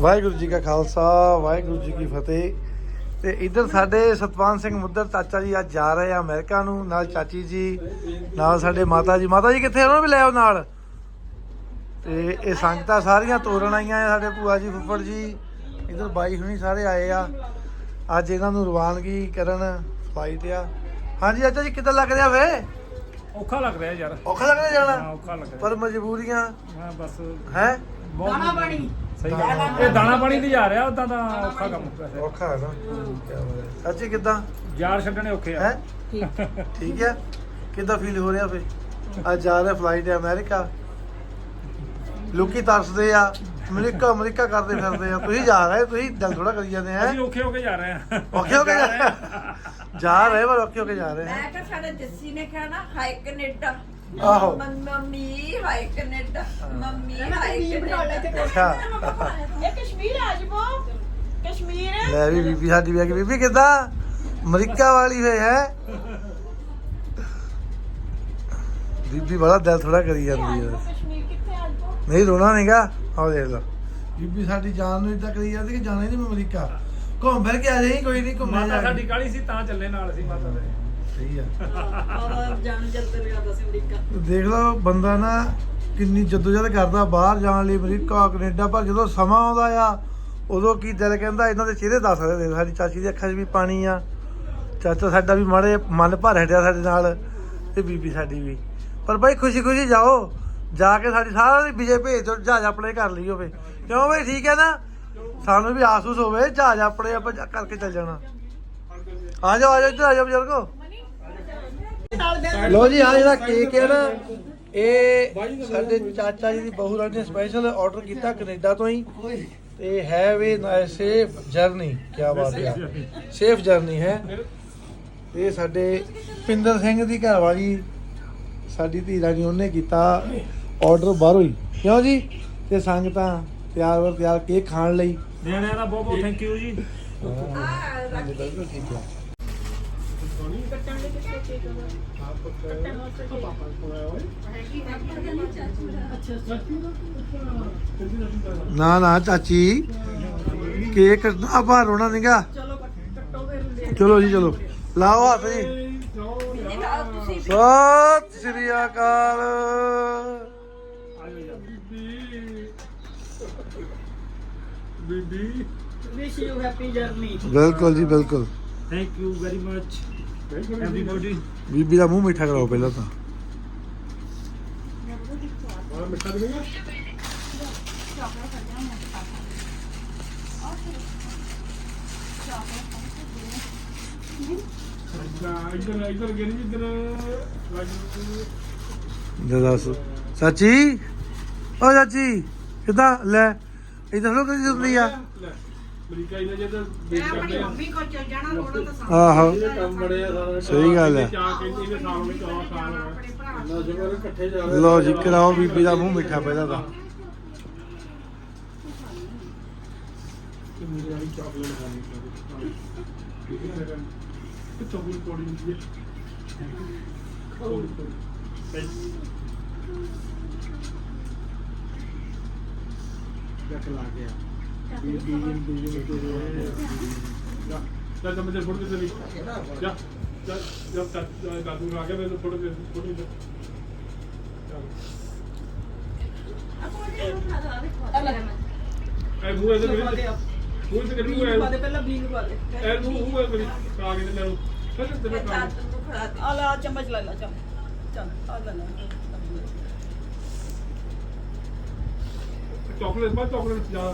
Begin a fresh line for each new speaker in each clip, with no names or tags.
ਵਾਹਿਗੁਰੂ ਜੀ ਕਾ ਖਾਲਸਾ ਵਾਹਿਗੁਰੂ ਜੀ ਕੀ ਫਤਿਹ। ਤੇ ਇੱਧਰ ਸਾਡੇ ਸਤਪਾਲ ਸਿੰਘ ਮੁੱਦਰ ਚਾਚਾ ਜੀ ਅੱਜ ਜਾ ਰਹੇ ਆ ਅਮਰੀਕਾ ਨੂੰ ਨਾਲ ਚਾਚੀ ਜੀ ਨਾਲ ਸਾਡੇ ਮਾਤਾ ਜੀ। ਮਾਤਾ ਜੀ ਕਿੱਥੇ? ਉਹਨਾਂ ਨੂੰ ਵੀ ਲੈ ਆਓ ਨਾਲ। ਤੇ ਇਹ ਸੰਗਤਾਂ ਸਾਰੀਆਂ ਤੋਰਨ ਆਈਆਂ ਆ ਸਾਡੇ ਭੂਆ ਜੀ ਫੁੱਫੜ ਜੀ। ਇੱਧਰ ਬਾਈ ਹੁਣੀ ਸਾਰੇ ਆਏ ਆ। ਅੱਜ ਇਹਨਾਂ ਨੂੰ ਰਵਾਨਗੀ ਕਰਨ ਫਲਾਈਟ ਆ। ਹਾਂਜੀ ਚਾਚਾ ਜੀ ਕਿੱਦਾਂ ਲੱਗ ਰਿਹਾ ਵੇ?
ਔਖਾ ਲੱਗ ਰਿਹਾ ਯਾਰ।
ਔਖਾ ਲੱਗ ਰਿਹਾ
ਹਾਂ
ਜਾਣਾ
ਔਖਾ ਲੱਗ ਰਿਹਾ।
ਪਰ ਮਜਬੂਰੀਆਂ।
ਹਾਂ ਬਸ।
ਹੈ?
ਬਹੁਤ ਦਾਣਾ ਪਾਣੀ। ਸਹੀ ਗੱਲ ਹੈ। ਇਹ ਦਾਣਾ ਪਾਣੀ ਤੇ ਜਾ ਰਿਹਾ ਉਦਾਂ ਤਾਂ ਔਖਾ ਕੰਮ
ਔਖਾ ਹੈ ਨਾ ਕਿਆ ਬਾਤ ਹੈ। ਚਾਚੀ ਕਿੱਦਾਂ?
ਯਾਰ ਛੱਡਣੇ ਔਖੇ ਆ।
ਹੈ? ਠੀਕ। ਹੈ। ਕਿੱਦਾਂ ਫੀਲ ਹੋ ਰਿਹਾ ਫੇ ਅੱਜ ਜਾ ਰਿਹਾ ਫਲਾਈਟ ਹੈ ਅਮਰੀਕਾ। ਲੋਕੀ ਤਰਸਦੇ ਆ। ਅਮਰੀਕਾ ਅਮਰੀਕਾ ਕਰਦੇ ਫਿਰਦੇ ਆ। ਤੁਸੀਂ ਜਾ ਰਹੇ ਤੁਸੀਂ ਦਿਲ ਥੋੜਾ ਕਰੀ ਜਾਂਦੇ ਆ।
ਅਸੀਂ ਔਖੇ ਹੋ ਕੇ ਜਾ ਰਹੇ ਆ।
ਔਖੇ ਹੋ ਕੇ ਜਾ ਰਹੇ ਆ? ਜਾ ਰਹੇ ਪਰ ਔਖੇ ਹੋ ਕੇ ਜਾ ਰਹੇ ਆ।
ਮੈਂ ਕਿਹਾ ਸਾਡਾ ਜੱਸੀ ਨੇ ਕਹਿਣਾ ਹਾਈ ਕੈਨੇਡਾ।
ਆਹੋ।
ਮੰਮ- ਹਾਈ ਕੈਨੇਡਾ ਮੰਮੀ ਹਾਈ ਕੈਨੇਡਾ
ਅੱਛਾ।
ਇਹ ਕਸ਼ਮੀਰ ਆ ਜਮੋ ਕਸ਼ਮੀਰ।
ਲੈ ਵੀ ਬੀਬੀ ਸਾਡੀ ਵੀ ਆ ਗਈ। ਬੀਬੀ ਕਿੱਦਾਂ? ਅਮਰੀਕਾ ਵਾਲੀ ਹੋਏ ਹੈ? ਬੀਬੀ ਬੜਾ ਦਿਲ ਥੋੜਾ ਕਰੀ ਜਾਂਦੀ ਹੈ
ਕਸ਼ਮੀਰ? ਕਿੱਥੇ ਆ ਜਮੋ
ਨਹੀਂ ਰੋਣਾ ਨਹੀਂਗਾ ਆਹ ਦੇਖ ਲਓ। ਬੀਬੀ ਸਾਡੀ ਜਾਨ ਨੂੰ ਇਦਾਂ ਕਰੀ ਜਾਂਦੀ ਕਿ ਜਾਣਾ ਹੀ ਨਹੀਂ ਮੈਂ ਅਮਰੀਕਾ। ਘੁੰਮ ਫਿਰ ਕੇ ਆ ਜਾਈ ਕੋਈ ਨਹੀਂ
ਮਾਤਾ
ਜਾ
ਸਾਡੀ। ਕਾਲੀ ਸੀ ਤਾਂ ਚੱਲੇ ਨਾਲ ਸੀ ਮਾਤਾ ਦੇ।
ਸਹੀ ਆ।
ਬਾਬਾ ਜਲਦ ਅਮਰੀਕਾ।
ਦੇਖ ਲਓ ਬੰਦਾ ਨਾ ਕਿੰਨੀ ਜਦੋਜਦ ਕਰਦਾ ਬਾਹਰ ਜਾਣ ਲਈ ਅਮਰੀਕਾ ਕੈਨੇਡਾ ਪਰ ਜਦੋਂ ਸਮਾਂ ਆਉਂਦਾ ਆ ਉਦੋਂ ਕੀ ਦਿਲ ਕਹਿੰਦਾ ਇਹਨਾਂ ਦੇ ਚਿਹਰੇ ਦੱਸ ਸਕਦੇ ਸਾਡੀ ਚਾਚੀ ਦੀ ਅੱਖਾਂ 'ਚ ਵੀ ਪਾਣੀ ਆ। ਚਾਚਾ ਸਾਡਾ ਵੀ ਮਾੜੇ ਮਨ ਭਰ ਹਟਿਆ ਸਾਡੇ ਨਾਲ ਤੇ ਬੀਬੀ ਸਾਡੀ ਵੀ। ਪਰ ਬਾਈ ਖੁਸ਼ੀ ਖੁਸ਼ੀ ਜਾਓ। ਜਾ ਕੇ ਸਾਡੀ ਸਾਰੀ ਵਿਜੇ ਭੇਜ ਦਿਓ ਜਹਾਜ਼ ਆਪਣੇ ਕਰ ਲਈ ਹੋਵੇ। ਕਿਉਂ ਬਈ? ਠੀਕ ਹੈ ਨਾ? ਸਾਨੂੰ ਵੀ ਆਸੂਸ ਹੋਵੇ ਜਹਾਜ਼ ਆਪਣੇ ਆਪਾਂ ਕਰਕੇ ਚੱਲ ਜਾਣਾ। ਆ ਜਾਓ ਆ ਜਾਓ ਇੱਧਰ ਆ ਜਾਓ ਬਜ਼ੁਰਗੋ। ਲੋ ਜੀ ਆ ਜਿਹੜਾ ਕੇਕ ਹੈ ਨਾ ਇਹ ਸਾਡੇ ਚਾਚਾ ਜੀ ਦੀ ਬਹੂ ਰਾਣੀ ਨੇ ਸਪੈਸ਼ਲ ਆਰਡਰ ਕੀਤਾ ਕੈਨੇਡਾ ਤੋਂ ਹੀ। ਤੇ ਹੈਵ ਏ ਸੇਫ ਜਰਨੀ ਕੀ ਬਾਤ ਹੈ। ਸੇਫ ਜਰਨੀ ਹੈ। ਇਹ ਸਾਡੇ ਪਿੰਦਰ ਸਿੰਘ ਦੀ ਘਰ ਵਾਲੀ ਸਾਡੀ ਧੀ ਰਾਣੀ ਉਹਨੇ ਕੀਤਾ ਆਰਡਰ ਬਾਹਰੋਂ ਹੀ। ਕਿਉਂ ਜੀ? ਤੇ ਸੰਗਤਾਂ ਤਿਆਰ ਵਰ ਤਿਆਰ ਕੇਕ ਖਾਣ ਲਈ।
ਨਿਆਣਿਆਂ ਦਾ ਬਹੁਤ ਬਹੁਤ ਥੈਂਕ ਯੂ ਜੀ
ਠੀਕ ਹੈ। ਨਾ ਨਾ ਚਾਚੀ। ਕੇਕ ਕੱਟਣਾ ਆਪਾਂ ਰੋਣਾ ਨਹੀਂਗਾ
ਚਲੋ
ਜੀ ਚਲੋ। ਲਾਓ ਹੱਥ ਜੀ। ਸਤਿ ਸ੍ਰੀ ਅਕਾਲ।
ਬੀਬੀ
ਵਿਸ਼ ਯੂ ਹੈਪੀ ਜਰਨੀ
ਬਿਲਕੁਲ ਜੀ ਬਿਲਕੁਲ।
ਥੈਂਕ ਯੂ ਵੈਰੀ ਮਚ
ਬੀਬੀ ਦਾ ਮੂੰਹ ਮਿੱਠਾ ਕਰਾਓ ਪਹਿਲਾਂ ਤਾਂ।
ਇੱਧਰ ਇੱਧਰ ਗਿਰ ਇੱਧਰ।
ਲੈ ਦੱਸ। ਚਾਚੀ? ਓ ਚਾਚੀ ਕਿਦਾਂ? ਲੈ ਇਧਰ ਲੋ ਕਦੀ ਹੁੰਦੀ ਆ।
ਅਮਰੀਕਾ ਇਹਨਾਂ ਜਦ ਵੇਟ ਕਰਦੇ ਆ।
ਮੰਮੀ ਕੋਲ ਚੱਲ ਜਾਣਾ ਰੋਣਾ ਤਾਂ
ਆਹੋ।
ਕੰਮ ਬੜੇ ਆ ਸਾਰਾ।
ਸਹੀ ਗੱਲ ਹੈ
ਚਾਹ ਕਹਿੰਦੇ ਨਾ। ਇਕੱਠੇ ਜਾ
ਲੋ ਜੀ ਕਰਾਓ ਬੀਬੀ ਦਾ ਮੂੰਹ ਮਿੱਠਾ ਪਹਿਲਾਂ ਤਾਂ।
ਮੇਰੇ ਵਾਲੀ ਚਾਕਲੇਟ ਖਾਣੀ ਕਿ ਚਾਕਲੇਟ ਕੋੜੀ ਹੁੰਦੀ ਹੈ। ਲਾ ਗਿਆ ਚੱਲ ਤਾਂ ਮੇਰੇ ਫੋਟੋ ਤੇ ਚਲੀ ਜਾ ਜਾ ਜਾ ਜਾ ਦਾਦੂ ਆ ਗਿਆ ਮੈਨੂੰ ਫੋਟੋ ਤੇ ਫੋਟੋ ਤੇ ਐ ਮੂੰਹ ਇਹਦੇ ਮੇਰੇ ਮੂੰਹ ਤੇ ਕਿਹੜੀ
ਬੀਨ ਪਾ ਦੇ
ਮੂੰਹ
ਪਹਿਲਾਂ ਬੀਨ ਪਾ ਦੇ
ਐ ਮੂੰਹ ਮੂੰਹ ਮੇਰੇ ਆ ਗਏ ਮੈਨੂੰ ਚੱਲ ਤੇ
ਮੈਂ
ਮੈਂ
ਦਾਤ ਨੂੰ ਖੜਾ ਦੇ
ਆ ਲਾ ਚਮਚ ਲੈ ਲਾ ਚੱਲ ਚੱਲ ਆ ਲੈ ਲਾ
ਚਾਕਲੇਟ ਬਾ ਚਾਕਲੇਟ ਜਾ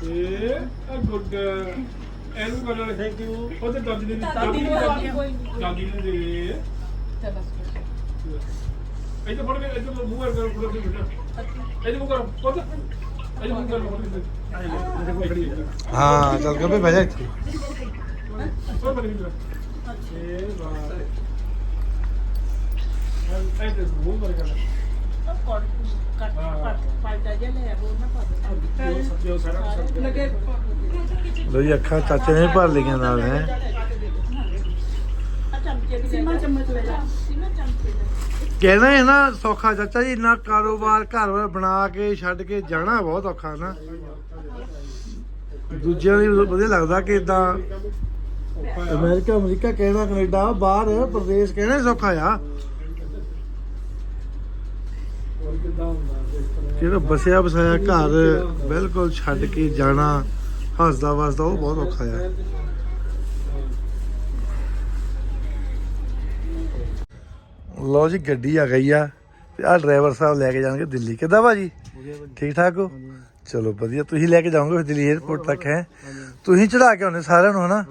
ਤੇ ਆ ਗੁੱਡ ਐਨੂੰ ਕਰਨਾ ਥੈਂਕ ਯੂ ਉਹਦੇ ਦਾਦੀ ਨੇ
ਦਾਦੀ ਨੂੰ
ਦਾਦੀ ਨੇ ਦੇ।
ਚੱਲ ਬਸ
ਇੱਥੇ ਫੜ ਕੇ ਇੱਥੇ ਮੂੰਹ ਕਰ ਫੋਟੋ ਤੇ ਬੇਟਾ ਇੱਥੇ ਮੂੰਹ ਕਰ। ਪੁੱਤ ਇੱਥੇ ਮੂੰਹ ਕਰ ਕੋਲ ਖੜੀ ਹੈ
ਚੱਲ ਗੱਬੇ ਬਹਿ ਜਾ ਇੱਥੇ।
ਹੋਰ ਬਣੀ ਮੇਰਾ ਇਹ ਬਾਤ ਐ ਤੇ ਮੂੰਹ ਕਰ ਕਰ
ਕੱਟ ਕੱਟ ਕੱਟ ਪਾਲਟਾ ਜੇ ਲੈ ਉਹ ਨਾ ਪਾ ਦੇ
ਜੋ ਸਾਰਾ
ਲਗੇ
ਲੋ ਜੀ, ਅੱਖਾਂ ਚਾਚੇ ਨੇ ਭਰ ਲਈਆਂ ਨਾਲ, ਹੈ।
ਆ ਚਮਚ ਲੈ ਜਾ ਸੀਮਾ ਚਮਚੇ ਲੈ
ਕਹਿਣਾ ਹੈ ਨਾ, ਸੌਖਾ ਚਾਚਾ ਜੀ, ਇੰਨਾ ਕਾਰੋਬਾਰ ਘਰ ਵਾਰ ਬਣਾ ਕੇ ਛੱਡ ਕੇ ਜਾਣਾ ਬਹੁਤ ਔਖਾ ਨਾ। ਦੂਜਿਆਂ ਦੀ ਵਧੀਆ ਲੱਗਦਾ ਕਿ ਇਦਾਂ
ਔਖਾ
ਅਮਰੀਕਾ ਅਮਰੀਕਾ ਕਹਿਣਾ ਕੈਨੇਡਾ, ਬਾਹਰ, ਪ੍ਰਦੇਸ਼, ਕਹਿਣਾ ਸੌਖਾ ਆ
ਹੋਰ ਕਿੱਦਾਂ ਹੁੰਦਾ ਇਸ ਤਰ੍ਹਾਂ
ਜਿਹੜਾ ਬਸਿਆ ਬਸਾਇਆ ਘਰ ਬਿਲਕੁਲ ਛੱਡ ਕੇ ਜਾਣਾ, ਹੱਸਦਾ ਵਸਦਾ ਉਹ ਬਹੁਤ ਔਖਾ ਆ। ਲੋ ਜੀ, ਗੱਡੀ ਆ ਗਈ ਆ ਤੇ ਆ ਡਰਾਈਵਰ ਸਾਹਿਬ ਲੈ ਕੇ ਜਾਣਗੇ ਦਿੱਲੀ। ਕਿੱਦਾਂ ਭਾਜੀ? ਠੀਕ ਠਾਕ ਹੋ? ਚਲੋ ਵਧੀਆ, ਤੁਸੀਂ ਲੈ ਕੇ ਜਾਓਗੇ ਫਿਰ ਦਿੱਲੀ 에ਅਰਪੋਰਟ ਤੱਕ, ਹੈ? ਤੁਸੀਂ ਚੜਾ ਕੇ ਆਉਣੇ ਸਾਰਿਆਂ ਨੂੰ, ਹਨਾ?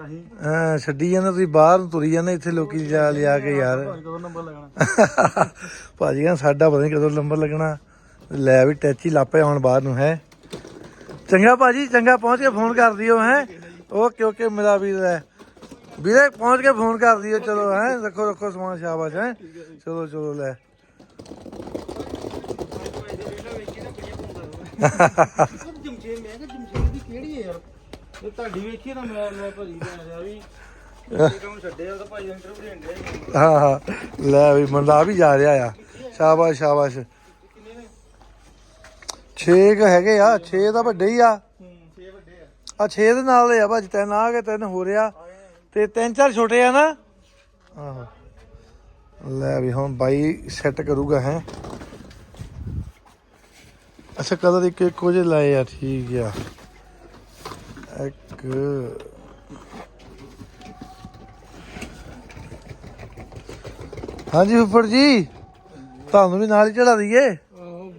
ਆਹੀ
ਹਾਂ ਛੱਡੀ ਜਾਂਦੇ ਤੁਸੀਂ ਬਾਹਰ ਨੂੰ ਤੁਰੀ ਜਾਂਦੇ ਇੱਥੇ ਲੋਕੀ ਜਾ ਲਿਆ ਕੇ ਯਾਰ
ਕਦੋਂ ਨੰਬਰ ਲੱਗਣਾ
ਭਾਜੀ ਕਹਿੰਦਾ ਸਾਡਾ ਪਤਾ ਨਹੀਂ ਕਦੋਂ ਨੰਬਰ ਲੱਗਣਾ ਲੈ ਵੀ ਟੈਚ ਹੀ ਲਾਪੇ ਹੁਣ ਬਾਹਰ ਨੂੰ ਹੈ ਚੰਗਾ ਭਾਜੀ ਚੰਗਾ ਪਹੁੰਚ ਕੇ ਫੋਨ ਕਰ ਦਿਓ ਹੈ ਓਕੇ ਓਕੇ ਮੇਰਾ ਵੀਰ ਹੈ ਵੀਰੇ ਪਹੁੰਚ ਕੇ ਫੋਨ ਕਰ ਦਿਓ ਚਲੋ ਹੈ ਰੱਖੋ ਰੱਖੋ ਸਮਾਨ ਸ਼ਾਬਾਸ਼ ਹੈ ਚਲੋ ਚਲੋ ਲੈ
ਜਮਸ਼ੇਦ ਮੈਂ ਕਿ ਜਮਸ਼ੇਦ ਦੀ ਕਿਹੜੀ ਹੈ ਯਾਰ ਇਹ ਤੁਹਾਡੀ ਵੇਖੀ ਮੈਂ ਮੈਂ ਭਾਜੀ ਵੀ
ਹਾਂ। ਹਾਂ ਲੈ ਵੀ ਮੁੰਡਾ ਵੀ ਜਾ ਰਿਹਾ ਆ। ਸ਼ਾਬਾਸ਼ ਸ਼ਾਬਾਸ਼। ਛੇ ਕੁ ਹੈਗੇ ਆ 6 ਤਾਂ ਵੱਡੇ ਹੀ ਆ।
ਹੂੰ 6 ਵੱਡੇ ਆ
ਆ 6 ਦੇ ਨਾਲ ਆ ਭਾਜੀ ਤਿੰਨ ਆ ਗਏ ਤਿੰਨ ਹੋ ਰਿਆ ਤੇ ਤਿੰਨ ਚਾਰ ਛੋਟੇ ਆ ਨਾ। ਆਹੋ। ਲੈ ਵੀ ਹੁਣ ਬਾਈ ਸੈੱਟ ਕਰੂਗਾ ਹੈ। ਅੱਛਾ ਕਲਰ ਇੱਕ ਇੱਕੋ ਜਿਹੇ ਲਾਏ ਆ ਠੀਕ ਆ। ਇੱਕ। ਹਾਂਜੀ ਫੁੱਫੜ ਜੀ, ਤੁਹਾਨੂੰ ਵੀ ਨਾਲ ਹੀ ਚੜਾ ਦਈਏ।
ਆਹੋ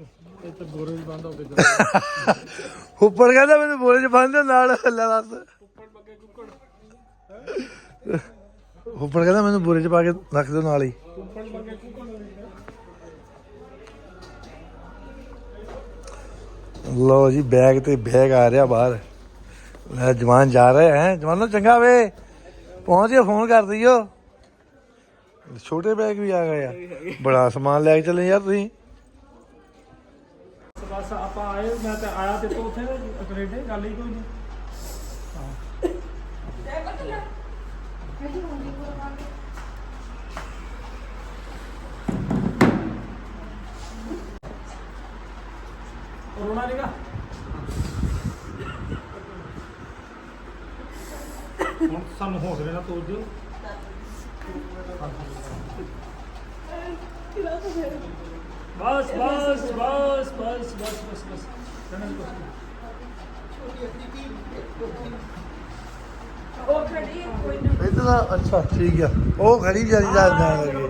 ਇਹ ਤਾਂ ਗੋਰੇ ਵੀ ਬੰਦ ਹੋ ਕੇ ਜਾ
ਉੱਪਰ ਕਹਿੰਦਾ ਮੈਨੂੰ ਬੋਲੇ ਚ ਬੰਦ ਨਾਲ, ਲੈ ਦੱਸ। ਉੱਪਰ ਕਹਿੰਦਾ ਮੈਨੂੰ ਬੋਰੇ ਚ ਪਾ ਕੇ ਰੱਖ ਦਿਓ ਨਾਲ ਹੀ। ਲੋ ਜੀ, ਬੈਗ ਤੇ ਬੈਗ ਆ ਰਿਹਾ ਬਾਹਰ। ਲੈ ਜਵਾਨ ਜਾ ਰਹੇ ਹੈ। ਜਵਾਨੋ ਚੰਗਾ ਵੇ। ਪਹੁੰਚ ਕੇ ਫੋਨ ਕਰ ਦਿਓ ਛੋਟੇ ਬੈਗ ਵੀ ਆ ਗਏ ਆ। ਬੜਾ ਸਮਾਨ ਲੈ ਕੇ ਚੱਲੇ ਯਾਰ ਤੁਸੀਂ।
ਬਸ ਆਪਾਂ ਆਏ, ਮੈਂ ਤਾਂ ਆਇਆ ਤੇ ਤੋਂ ਉੱਥੇ ਕੈਨੇਡਾ ਗੱਲ ਹੀ ਕੋਈ ਨਹੀਂ। ਰੋਣਾ ਨਹੀਂਗਾ ਹੁਣ ਸਾਨੂੰ ਹੌਸਲੇ ਨਾਲ ਤੋੜ ਦਿਓ ਬਸ ਬਸ ਬਸ ਬਸ ਬਸ ਬਸ ਬਸ। ਕਹਿੰਦਾ ਬਸ
ਉਹ ਖੜੀ ਕੋਈ ਨਾ
ਇੱਧਰ ਦਾ ਅੱਛਾ, ਠੀਕ ਆ। ਉਹ ਖੜੀ ਜਾਰੀ ਦਾ ਜਾਣ ਲੱਗੇ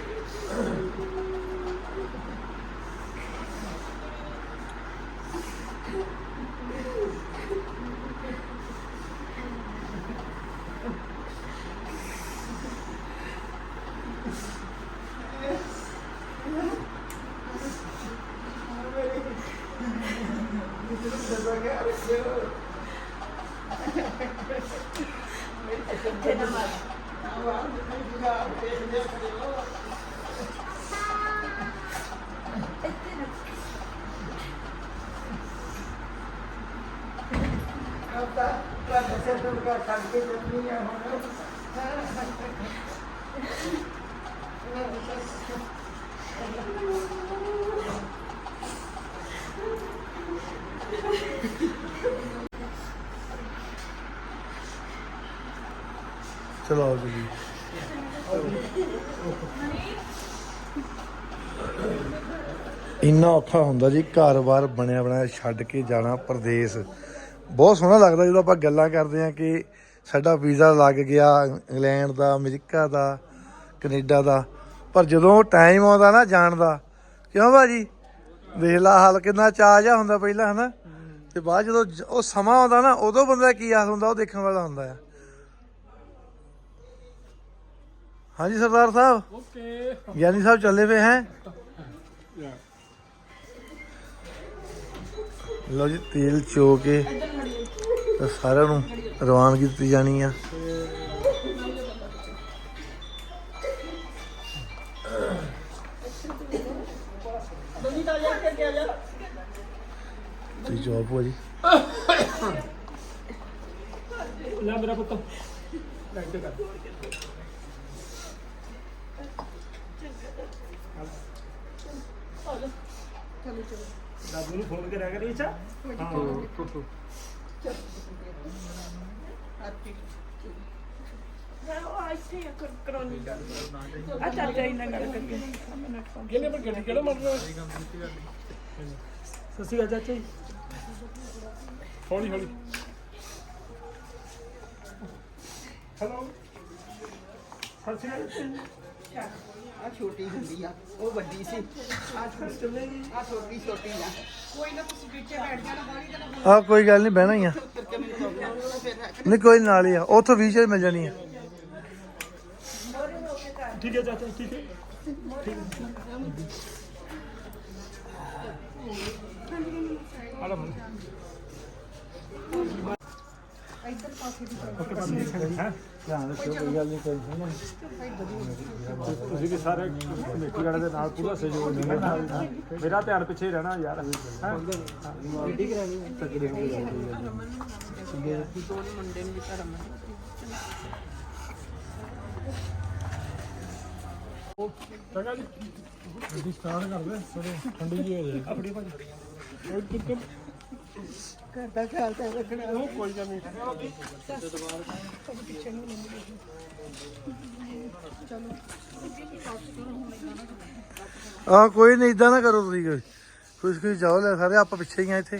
ਚਲੋ ਆਓ ਜੀ। ਇੰਨਾ ਔਖਾ ਹੁੰਦਾ ਜੀ ਘਰ-ਬਾਰ ਬਣਿਆ ਬਣਾਇਆ ਛੱਡ ਕੇ ਜਾਣਾ ਪ੍ਰਦੇਸ਼। ਬਹੁਤ ਸੋਹਣਾ ਲੱਗਦਾ ਜਦੋਂ ਆਪਾਂ ਗੱਲਾਂ ਕਰਦੇ ਆ ਕਿ ਸਾਡਾ ਵੀਜ਼ਾ ਲੱਗ ਗਿਆ ਇੰਗਲੈਂਡ ਦਾ ਅਮਰੀਕਾ ਦਾ ਕੈਨੇਡਾ ਦਾ। ਪਰ ਜਦੋਂ ਟਾਈਮ ਆਉਂਦਾ ਨਾ ਜਾਣ ਦਾ ਕਿਉਂ ਭਾਜੀ? ਵੇਖ ਲਾ ਹਾਲ ਕਿੰਨਾ ਚਾਅ ਜਿਹਾ ਹੁੰਦਾ ਪਹਿਲਾਂ ਹਨਾ? ਤੇ ਬਾਅਦ ਜਦੋਂ ਜ- ਉਹ ਸਮਾਂ ਆਉਂਦਾ ਨਾ ਉਦੋਂ ਬੰਦਾ ਕੀ ਹਾਲ ਹੁੰਦਾ ਉਹ ਦੇਖਣ ਵਾਲਾ ਹੁੰਦਾ ਆ। ਹਾਂਜੀ ਸਰਦਾਰ ਸਾਹਿਬ?
ਓਕੇ
ਗਿਆਨੀ ਸਾਹਿਬ ਚੱਲੇ ਪਏ ਹੈ? ਲਓ ਜੀ ਤੇਲ ਚੋ ਕੇ ਤੇ ਸਾਰਿਆਂ ਨੂੰ ਰਵਾਨਗੀ ਦਿੱਤੀ ਜਾਣੀ ਆ। ਤੁਸੀਂ ਜਵਾਬ ਭੂਆ ਜੀ।
ਲੈ ਮੇਰਾ ਪੁੱਤ ਲੈ ਇੱਥੇ ਕਰ ਦਾਦੂ ਨੂੰ ਫੋਨ ਕਰਿਆ ਕਰੀ ਅੱਛਾ ਹਾਂ
ਆ ਚਾਚਾ ਹੀ ਨਾਲ
ਕਿਹਨੇ ਪਰ ਗੱਡੀ ਕਿਹੜਾ ਮੋਟਰ ਸਤਿ ਸ਼੍ਰੀ ਅਕਾਲ ਚਾਚਾ। ਜੀ ਹੌਲੀ ਹੌਲੀ ਹੈਲੋ ਸਤਿ ਸ਼੍ਰੀ ਅਕਾਲ
ਆ ਛੋਟੀ ਹੁੰਦੀ ਆ ਉਹ ਵੱਡੀ ਸੀ। ਆ ਛੋਟੀ ਆ ਛੋਟੀ ਛੋਟੀ ਆ। ਕੋਈ ਨਾ ਤੁਸੀਂ ਪਿੱਛੇ ਬੈਠ ਜਾਣਾ ਬਾਹਲੀ ਦਾ
ਆ ਕੋਈ ਗੱਲ ਨਹੀਂ ਬਹਿਣਾ ਹੀ ਆ।
ਮੈਨੂੰ ਫਿਰ
ਨਹੀਂ ਕੋਈ ਨੀ, ਨਾਲ ਹੀ ਆ। ਉੱਥੋਂ ਵੀਚਰ ਮਿਲ ਜਾਣੀ ਆ।
ਠੀਕ ਹੈ ਚਾਚਾ ਠੀਕ ਹੈ ਠੀਕ ਆਲਾ ਮਨ
ਧਿਆਨ ਰੱਖਿਓ, ਕੋਈ ਗੱਲ ਨਹੀਂ ਟੈਨਸ਼ਨ
ਤੁਸੀਂ ਵੀ ਸਾਰੇ ਕਮੇਟੀ ਵਾਲੇ ਦੇ ਨਾਲ ਪੂਰਾ ਸਹਿਯੋਗ ਦੇਣਾ ਨਾਲ ਮੇਰਾ ਧਿਆਨ ਪਿੱਛੇ ਹੀ ਰਹਿਣਾ ਯਾਰ, ਹੈਂ? ਚੰਗਾ ਜੀ। ਗੱਡੀ ਸਟਾਰਟ ਕਰ ਦੇ ਥੋੜੀ ਠੰਡੀ ਜੀ ਹੋ ਜਾਏ ਆਪਣੀ ਭਾਜੀ ਕੋਈ ਦਿੱਕਤ
ਕਰਦਾ ਖਿਆਲ ਤਾਂ ਰੱਖਣਾ।
ਉਹ ਕੋਈ ਗੱਲ ਨਹੀਂ।
ਆ ਕੋਈ ਨਹੀਂ ਇਦਾਂ ਨਾ ਕਰੋ ਤੁਸੀਂ। ਖੁਸ਼ ਖੁਸ਼ ਜਾਓ ਲੈ ਸਾਰੇ ਆਪਾਂ ਪਿੱਛੇ ਹੀ ਆ ਇੱਥੇ।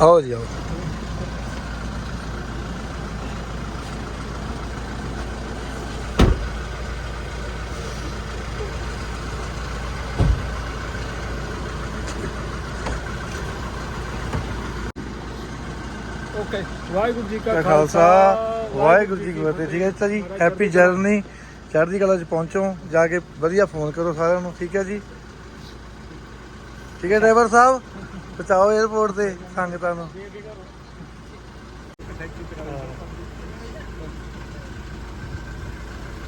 ਆਓ ਜੀ ਆਓ।
ਓਕੇ ਵਾਹਿਗੁਰੂ ਜੀ
ਕਾ
ਕਾ
ਖਾਲਸਾ ਵਾਹਿਗੁਰੂ ਜੀ ਕੀ ਫਤਿਹ। ਠੀਕ ਹੈ ਜੀ ਹੈਪੀ ਜਰਨੀ ਚੜ੍ਹਦੀ ਕਲਾ ਚ ਪਹੁੰਚੋ ਜਾ ਕੇ ਵਧੀਆ ਫੋਨ ਕਰੋ ਸਾਰਿਆਂ ਨੂੰ ਠੀਕ ਹੈ ਜੀ? ਠੀਕ ਹੈ ਡਰਾਈਵਰ ਸਾਹਿਬ? ਪਹੁੰਚਾਓ 에어ਪੋਰਟ ਤੇ ਸੰਗਤਾਂ ਨੂੰ।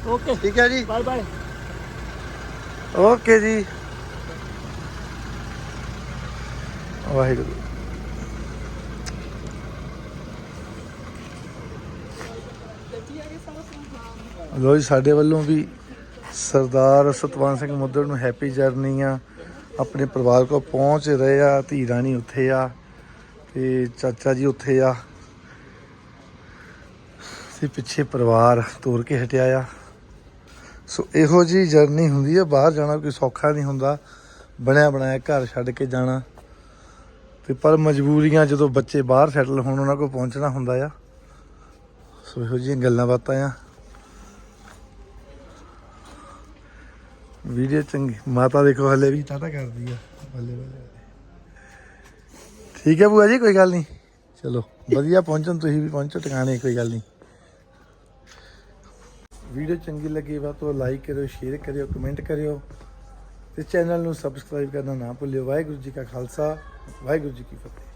ਓਕੇ
ਠੀਕ ਹੈ ਜੀ।
ਬਾਏ ਬਾਏ
ਓਕੇ ਜੀ। ਵਾਹਿਗੁਰੂ। ਲੋ ਜੀ ਸਾਡੇ ਵੱਲੋਂ ਵੀ ਸਰਦਾਰ ਸਤਵੰਤ ਸਿੰਘ ਮੁੱਦਰ ਨੂੰ ਹੈਪੀ ਜਰਨੀ ਆ। ਆਪਣੇ ਪਰਿਵਾਰ ਕੋਲ ਪਹੁੰਚ ਰਹੇ ਆ, ਧੀ ਰਾਣੀ ਉੱਥੇ ਆ ਤੇ ਚਾਚਾ ਜੀ ਉੱਥੇ ਆ। ਤੇ ਪਿੱਛੇ ਪਰਿਵਾਰ ਤੋਰ ਕੇ ਹਟਿਆ ਆ। ਸੋ ਇਹੋ ਜੀ ਜਰਨੀ ਹੁੰਦੀ ਆ, ਬਾਹਰ ਜਾਣਾ ਕੋਈ ਸੌਖਾ ਨਹੀਂ ਹੁੰਦਾ। ਬਣਿਆ ਬਣਾਇਆ ਘਰ ਛੱਡ ਕੇ ਜਾਣਾ। ਤੇ ਪਰ ਮਜਬੂਰੀਆਂ ਜਦੋਂ ਬੱਚੇ ਬਾਹਰ ਸੈਟਲ ਹੋਣ, ਉਹਨਾਂ ਕੋਲ ਪਹੁੰਚਣਾ ਹੁੰਦਾ ਆ। ਸੋ ਇਹੋ ਜਿਹੀਆਂ ਗੱਲਾਂ ਬਾਤਾਂ ਆ। ਵੀਡੀਓ ਚੰਗੀ ਮਾਤਾ ਦੇਖੋ ਹਲੇ ਵੀ। ਟਾਟਾ ਕਰਦੀ ਆ ਬੱਲੇ ਬੱਲੇ। ਠੀਕ ਹੈ ਭੂਆ ਜੀ ਕੋਈ ਗੱਲ ਨਹੀਂ। ਚਲੋ ਵਧੀਆ ਪਹੁੰਚਣ ਤੁਸੀਂ ਵੀ ਪਹੁੰਚੋ ਟਿਕਾਣੇ ਕੋਈ ਗੱਲ ਨਹੀਂ। ਵੀਡੀਓ ਚੰਗੀ ਲੱਗੀ ਵਾ ਤਾਂ ਲਾਈਕ ਕਰਿਓ ਸ਼ੇਅਰ ਕਰਿਓ ਕਮੈਂਟ ਕਰਿਓ। ਤੇ ਚੈਨਲ ਨੂੰ ਸਬਸਕ੍ਰਾਈਬ ਕਰਨਾ ਨਾ ਭੁੱਲਿਓ। ਵਾਹਿਗੁਰੂ ਜੀ ਕਾ ਖਾਲਸਾ ਵਾਹਿਗੁਰੂ ਜੀ ਕੀ ਫਤਿਹ।